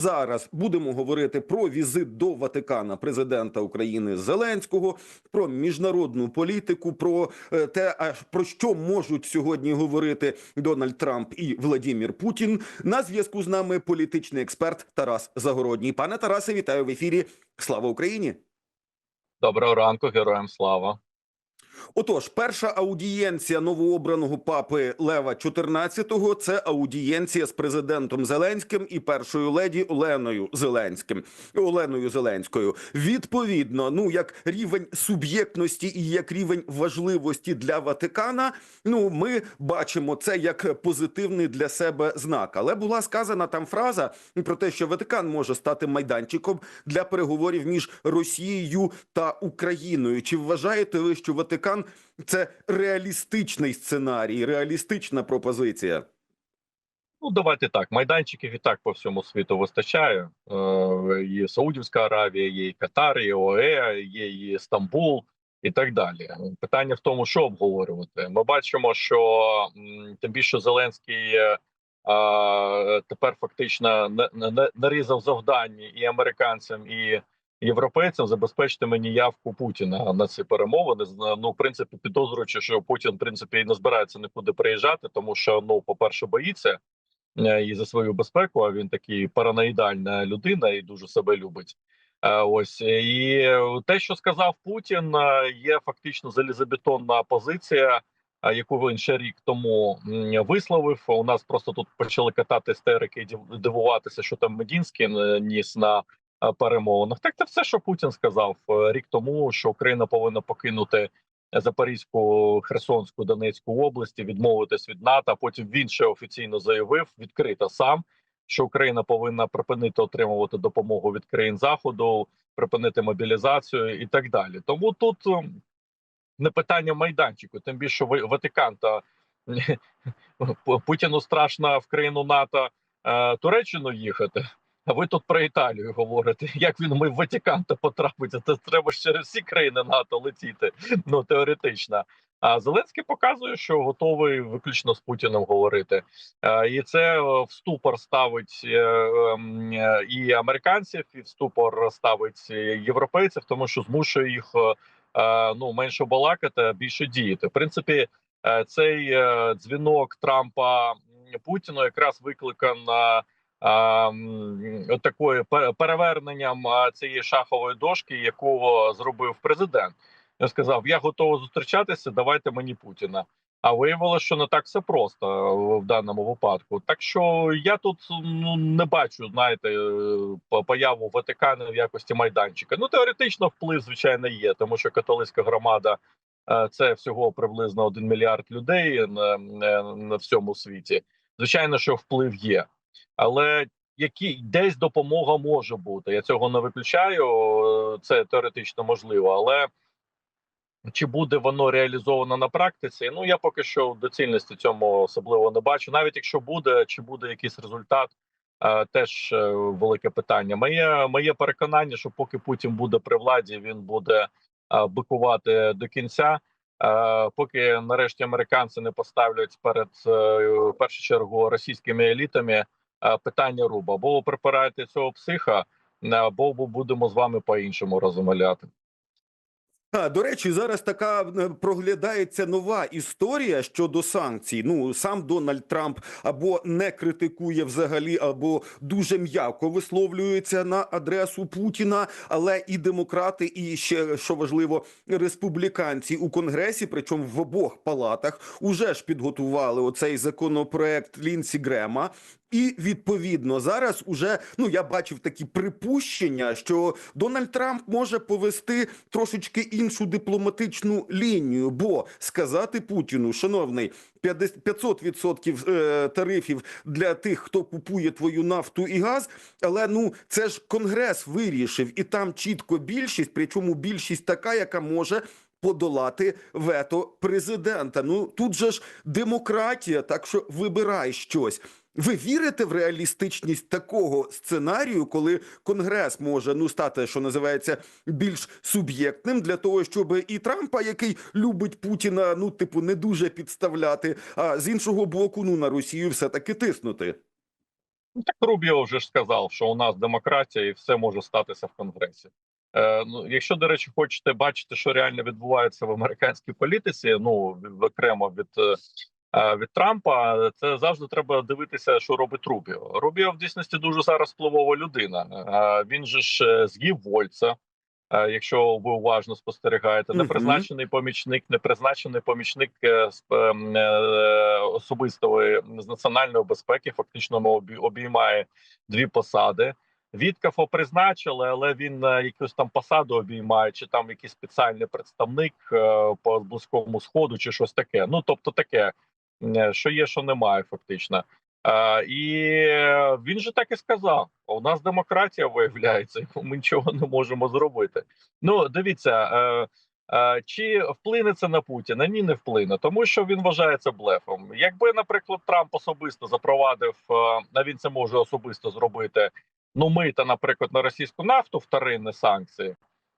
Зараз будемо говорити про візит до Ватикана президента України Зеленського, про міжнародну політику, про е, те, про що можуть сьогодні говорити Дональд Трамп і Владімір Путін. На зв'язку з нами політичний експерт Тарас Загородній. Пане Тарасе, вітаю в ефірі. Слава Україні! Доброго ранку, героям слава. Отож, перша аудієнція новообраного папи Лева XIV – це аудієнція з президентом Зеленським і першою леді Оленою Зеленським Оленою Зеленською. Відповідно, ну як рівень суб'єктності і як рівень важливості для Ватикана. Ну ми бачимо це як позитивний для себе знак. Але була сказана там фраза про те, що Ватикан може стати майданчиком для переговорів між Росією та Україною. Чи вважаєте ви, що Ватикан це реалістичний сценарій, реалістична пропозиція? Ну, давайте так. Майданчиків і так по всьому світу вистачає. Е, Є Саудівська Аравія, є і Катар, є ОЕ, є і Стамбул і так далі. Питання в тому, що обговорювати. Ми бачимо, що тим більше Зеленський е, тепер фактично на- нарізав завдання і американцям, і європейцям забезпечити мені явку Путіна на ці перемовини. Ну, в принципі, підозрюючи, що Путін в принципі і не збирається нікуди приїжджати, тому що ну, по перше, боїться е, і за свою безпеку. А він такий параноїдальна людина і дуже себе любить. Е, Ось і те, що сказав Путін, е, є фактично залізобетонна позиція, яку він ще рік тому висловив. У нас просто тут почали катати істерики і дивуватися, що там Медінський ніс на перемовинах. Так це все, що Путін сказав е, рік тому, що Україна повинна покинути Запорізьку, Херсонську, Донецьку області, відмовитись від НАТО. Потім він ще офіційно заявив відкрито сам, що Україна повинна припинити отримувати допомогу від країн заходу, припинити мобілізацію і так далі. Тому тут ем, не питання майданчику, тим більше Ватикан та Путіну страшно в країну НАТО е, Туреччину їхати. А ви тут про Італію говорите. Як він ми в Ватикан то потрапить? Це треба ж через всі країни НАТО летіти. Ну теоретично. А Зеленський показує, що готовий виключно з Путіним говорити, і це е, в ступор ставить е, ем, е, і американців, і в ступор ставить європейців, тому що змушує їх ну менше балакати, а більше діяти. В принципі, цей дзвінок Трампа Путіну якраз от такою переверненням цієї шахової дошки, яку зробив президент. Він сказав: Я готовий зустрічатися, давайте мені Путіна. А виявилося, що не так все просто е, в даному випадку. Так що я тут ну не бачу, знаєте, е, появу Ватикану в якості майданчика. Ну теоретично вплив, звичайно, є, тому що католицька громада е, це всього приблизно один мільярд людей на, на всьому світі. Звичайно, що вплив є але які десь допомога може бути. Я цього не виключаю. Це теоретично можливо, але чи буде воно реалізовано на практиці? Ну я поки що доцільності цьому особливо не бачу. Навіть якщо буде, чи буде якийсь результат, е, теж е, велике питання. Моє моє переконання, що поки Путін буде при владі, він буде е, бикувати до кінця. Поки нарешті американці не поставлять перед першу чергу російськими елітами питання руба, ви припираєте цього психа, е, або будемо з вами по-іншому розмовляти. А, до речі, зараз така е, проглядається нова історія щодо санкцій. Ну сам Дональд Трамп або не критикує взагалі, або дуже м'яко висловлюється на адресу Путіна. Але і демократи, і ще що важливо, республіканці у конгресі, причому в обох палатах, уже ж підготували оцей законопроект Лінсі Грема. І відповідно зараз уже ну я бачив такі припущення, що Дональд Трамп може повести трошечки іншу дипломатичну лінію, бо сказати Путіну, шановний, 500% е, тарифів для тих, хто купує твою нафту і газ. Але ну це ж конгрес вирішив, і там чітко більшість, причому більшість така, яка може. Подолати вето президента. Ну тут же ж демократія, так що вибирай щось. Ви вірите в реалістичність такого сценарію, коли Конгрес може ну стати, що називається, більш суб'єктним для того, щоб і Трампа, який любить Путіна, ну типу не дуже підставляти, а з іншого боку, ну на Росію все таки тиснути. Ну, так Рубіо вже ж сказав, що у нас демократія і все може статися в Конгресі. Е, ну, якщо, до речі, хочете бачити, що реально відбувається в американській політиці, ну окремо від, е, від Трампа, це завжди треба дивитися, що робить Рубіо. Рубіо в дійсності дуже зараз впливова людина. Е, він же ж е, з'їв Вольца. е, Якщо ви уважно спостерігаєте, непризначений помічник, непризначений помічник е, е, особистої з національної безпеки, фактично обі- обіймає дві посади. Віткафа призначили, але він е, якусь там посаду обіймає, чи там якийсь спеціальний представник е, по близькому сходу, чи щось таке. Ну тобто, таке, е, що є, що немає, фактично. Е, і е, він же так і сказав: у нас демократія виявляється, ми нічого не можемо зробити. Ну, дивіться. Е, Е, Чи вплине це на Путіна? Ні, не вплине, тому що він вважає це блефом. Якби, наприклад, Трамп особисто запровадив, е, а він це може особисто зробити. Ну, мита, наприклад, на російську нафту вторинні санкції.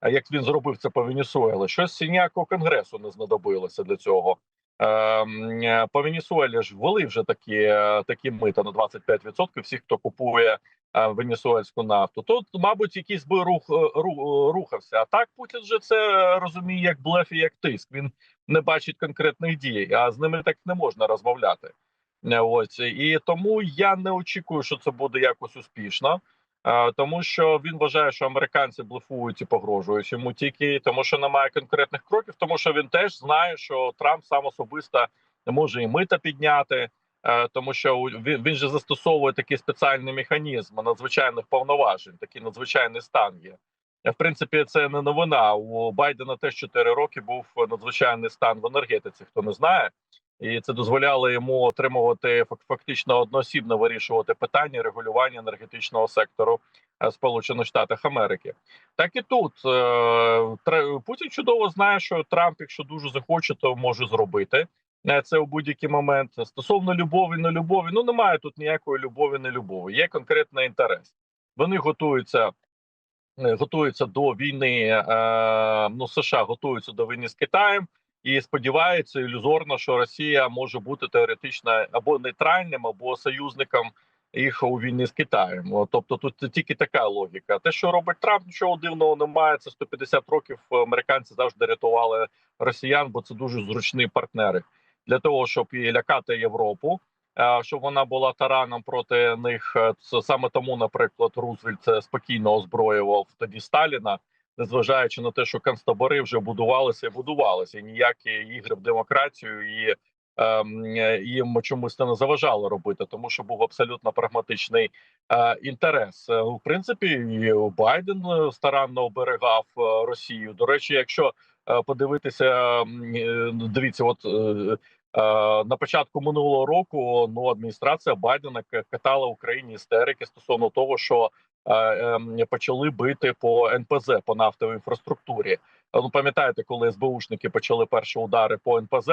А як він зробив це по Венесуелі, щось ніякого конгресу не знадобилося для цього. Е, м, е, По Венесуелі ж ввели вже такі, е, такі мита на 25% всіх, хто купує е, венесуельську нафту. Тут, мабуть, якийсь би рух е, ру- рухався. А так Путін же це розуміє як блеф і як тиск. Він не бачить конкретних дій, а з ними так не можна розмовляти. Ось і тому я не очікую, що це буде якось успішно. Е, Тому що він вважає, що американці блефують і погрожують йому тільки тому, що немає конкретних кроків, тому що він теж знає, що Трамп сам особисто не може і мита підняти, е, тому що він, він же застосовує такий спеціальний механізм надзвичайних повноважень, такий надзвичайний стан є. Е, В принципі, це не новина. У Байдена теж 4 роки був надзвичайний стан в енергетиці. Хто не знає, і це дозволяло йому отримувати фак- фактично одноосібно вирішувати питання регулювання енергетичного сектору е, Сполучених Штатів Америки. Так і тут е, Путін чудово знає, що Трамп, якщо дуже захоче, то може зробити е, це у будь-який момент. Стосовно любові, не любові, ну немає тут ніякої любові, не любові. Є конкретний інтерес. Вони готуються. Готуються до війни. Ну США готуються до війни з Китаєм і сподіваються ілюзорно, що Росія може бути теоретично або нейтральним, або союзником їх у війні з Китаєм. Тобто, тут тільки така логіка. Те, що робить Трамп, нічого дивного немає. Це 150 років американці завжди рятували росіян, бо це дуже зручні партнери для того, щоб і лякати Європу. е, Щоб вона була тараном проти них, Е, саме тому, наприклад, Рузвельт е, спокійно озброював тоді Сталіна, незважаючи на те, що концтабори вже будувалися і будувалися, і ніякі ігри в демократію і е, їм чомусь не заважало робити, тому що був абсолютно прагматичний е, інтерес. Е, В принципі, і Байден е, старанно оберегав е, Росію. До речі, якщо подивитися, дивіться, от. На початку минулого року ну адміністрація Байдена катала Україні істерики стосовно того, що почали бити по НПЗ по нафтовій інфраструктурі. Е, Ну пам'ятаєте, коли СБУшники почали перші удари по НПЗ,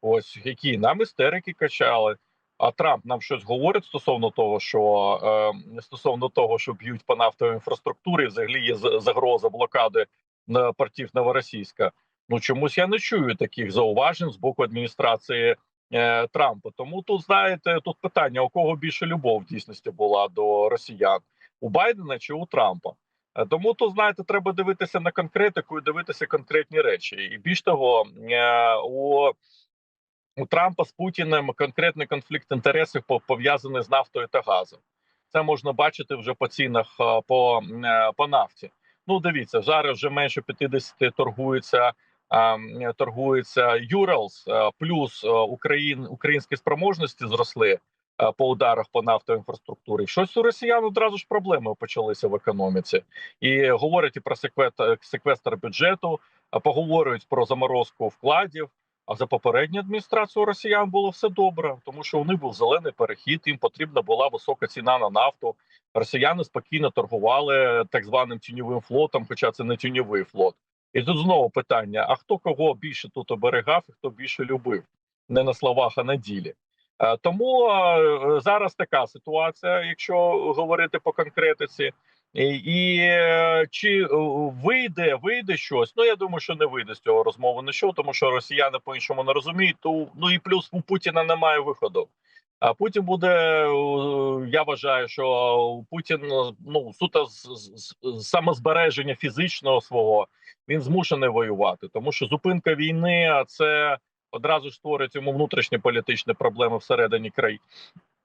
ось які нам істерики качали. А Трамп нам щось говорить стосовно того, що е, стосовно того, що б'ють по нафтовій інфраструктурі, взагалі є загроза блокади на портів Новоросійська. Ну чомусь я не чую таких зауважень з боку адміністрації е, Трампа. Тому тут знаєте, тут питання: у кого більше любов в дійсності була до росіян у Байдена чи у Трампа. Е, Тому тут, знаєте, треба дивитися на конкретику і дивитися конкретні речі. І більш того, е, у, у Трампа з Путіним конкретний конфлікт інтересів пов- пов'язаний з нафтою та газом. Це можна бачити вже по цінах е, по, по нафті. Ну, дивіться, зараз вже менше 50 торгується. Торгується Юралс, плюс Україн, українські спроможності зросли по ударах по нафтовій інфраструктурі. Щось у росіян одразу ж проблеми почалися в економіці, і говорять і про секвет- секвестр бюджету, поговорюють про заморозку вкладів. А за попередню адміністрацію росіян було все добре, тому що у них був зелений перехід. Їм потрібна була висока ціна на нафту. Росіяни спокійно торгували так званим тіньовим флотом, хоча це не тіньовий флот. І тут знову питання: а хто кого більше тут оберегав, і хто більше любив, не на словах, а на ділі. Е, Тому е, зараз така ситуація, якщо говорити по конкретиці. І, е, чи вийде, вийде щось? Ну я думаю, що не вийде з цього розмови нічого, тому що росіяни по іншому не розуміють. То ну і плюс у Путіна немає виходу. А Путін буде. Я вважаю, що Путін ну суто з, з, з самозбереження фізичного свого він змушений воювати, тому що зупинка війни це одразу ж створить йому внутрішні політичні проблеми всередині країни.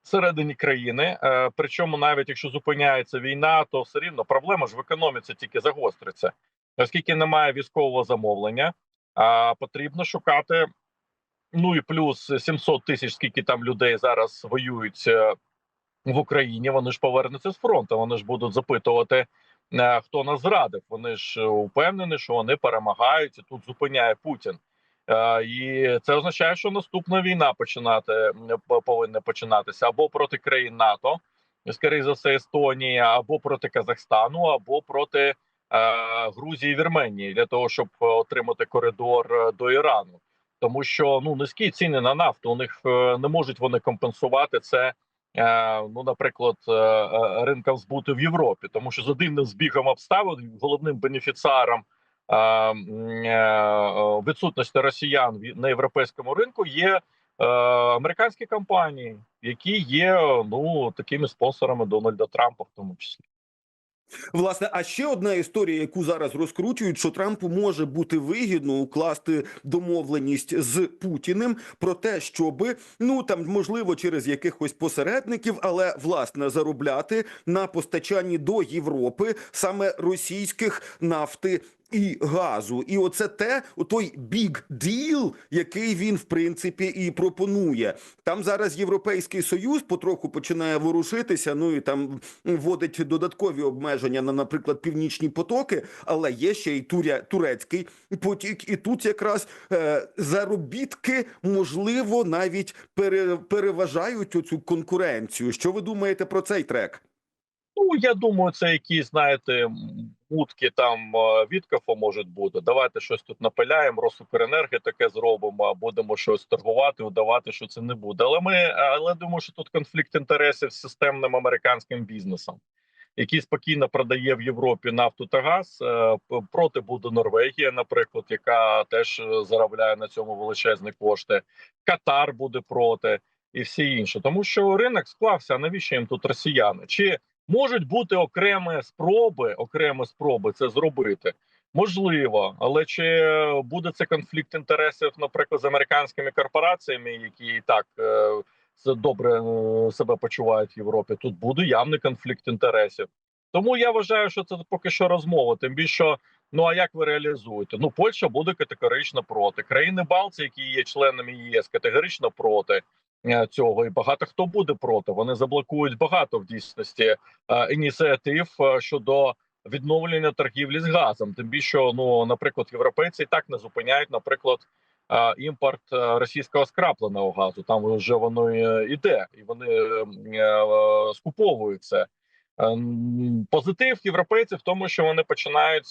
Всередині країни, Е, причому навіть якщо зупиняється війна, то все рівно проблема ж в економіці тільки загостриться, оскільки немає військового замовлення, а потрібно шукати. Ну і плюс 700 тисяч, скільки там людей зараз воюють е, в Україні. Вони ж повернуться з фронту. Вони ж будуть запитувати, е, хто нас зрадив. Вони ж упевнені, що вони перемагають і тут зупиняє Путін. Е, І це означає, що наступна війна починати повинна починатися або проти країн НАТО, скоріше за все, Естонії, або проти Казахстану, або проти е, Грузії і Вірменії для того, щоб отримати коридор е, до Ірану. Тому що ну низькі ціни на нафту у них е, не можуть вони компенсувати це. Ну, наприклад, е, збуту в Європі, тому що за дивним збігом обставин головним бенефіціаром відсутності росіян на європейському ринку є е, американські компанії, які є ну такими спонсорами Дональда Трампа, в тому числі. Власне, а ще одна історія, яку зараз розкручують, що Трампу може бути вигідно укласти домовленість з Путіним про те, щоби ну там можливо через якихось посередників, але власне заробляти на постачанні до Європи саме російських нафти. І газу, і оце те, той біг діл, який він в принципі і пропонує. Там зараз європейський союз потроху починає ворушитися. Ну і там вводить додаткові обмеження на, наприклад, північні потоки, але є ще й туря турецький потік. І тут якраз е, заробітки можливо навіть пере, переважають оцю конкуренцію. Що ви думаєте про цей трек? Ну я думаю, це якісь знаєте м, мутки там е, Віткафа можуть бути. Давайте щось тут напиляємо, Росукренерги таке зробимо, будемо щось торгувати, удавати, що це не буде. Але ми але думаю, що тут конфлікт інтересів з системним американським бізнесом, який спокійно продає в Європі нафту та газ. Е, Проти буде Норвегія, наприклад, яка теж е, заробляє на цьому величезні кошти. Катар буде проти. І всі інші, тому що ринок склався. а Навіщо їм тут росіяни? Чи Можуть бути окремі спроби, окремі спроби це зробити. Можливо, але чи буде це конфлікт інтересів, наприклад, з американськими корпораціями, які і так е, добре е, себе почувають в Європі? Тут буде явний конфлікт інтересів. Тому я вважаю, що це поки що розмова. Тим більше, ну а як ви реалізуєте? Ну, Польща буде категорично проти. Країни Балтії, які є членами ЄС, категорично проти цього, і багато хто буде проти. Вони заблокують багато в дійсності е, ініціатив е, щодо відновлення торгівлі з газом. Тим більше, ну, наприклад, європейці і так не зупиняють, наприклад, е, імпорт е, російського скрапленого газу. Там вже воно е, іде, і вони е, е, скуповують це. Е, Позитив європейців в тому, що вони починають.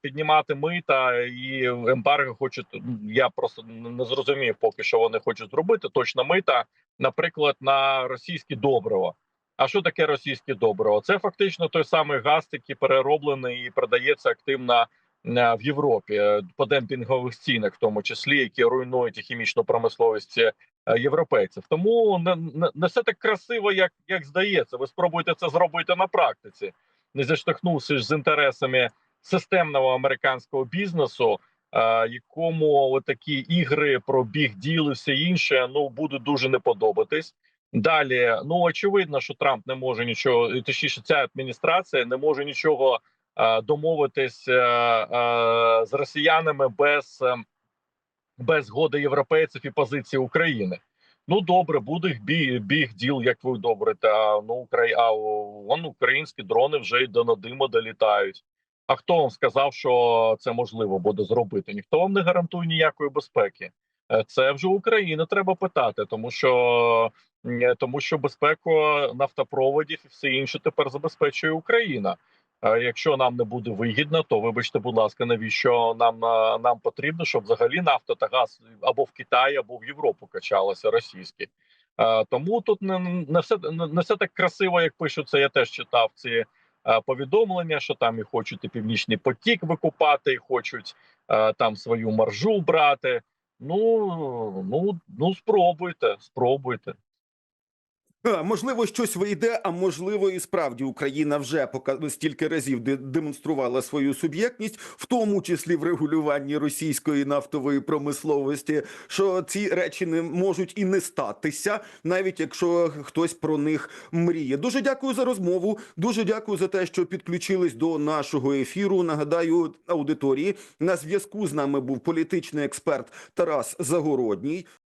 Піднімати мита і ембарго хочуть. Я просто не зрозумів, поки що вони хочуть зробити. Точно мита, наприклад, на російські добрива. А що таке російське добриво? Це фактично той самий газ, який перероблений і продається активно в Європі е, по демпінгових цінах, в тому числі, які руйнують хімічну промисловість е, європейців. Тому не, не, не все так красиво, як, як здається. Ви спробуйте це зробити на практиці, не заштовхнувшись з інтересами системного американського бізнесу. е, Якому такі ігри про біг діл і все інше ну будуть дуже не подобатись. Далі, ну очевидно, що Трамп не може нічого, точніше, ця адміністрація не може нічого е, домовитись е, з росіянами без, без згоди європейців і позиції України. Ну добре, буде біг, біг діл, як ви добрите. А ну Украї... а вон українські дрони вже й до Надима долітають. А хто вам сказав, що це можливо буде зробити? Ніхто вам не гарантує ніякої безпеки. Е, Це вже Україну треба питати, тому що Е, тому що безпеку нафтопроводів і все інше тепер забезпечує Україна. Якщо нам не буде вигідно, то вибачте, будь ласка, навіщо нам е, нам потрібно, щоб взагалі нафта та газ або в Китаї, або в Європу качалося російські. Е, Тому тут не, не все не все так красиво, як пишуться. Я теж читав ці е, повідомлення, що там і хочуть і північний потік викупати, і хочуть е, там свою маржу брати. Ну, ну, ну спробуйте, спробуйте. А, можливо, щось вийде, а можливо, і справді Україна вже стільки разів де- демонструвала свою суб'єктність, в тому числі в регулюванні російської нафтової промисловості, що ці речі не можуть і не статися, навіть якщо хтось про них мріє. Дуже дякую за розмову. Дуже дякую за те, що підключились до нашого ефіру. Нагадаю аудиторії на зв'язку з нами був політичний експерт Тарас Загородній.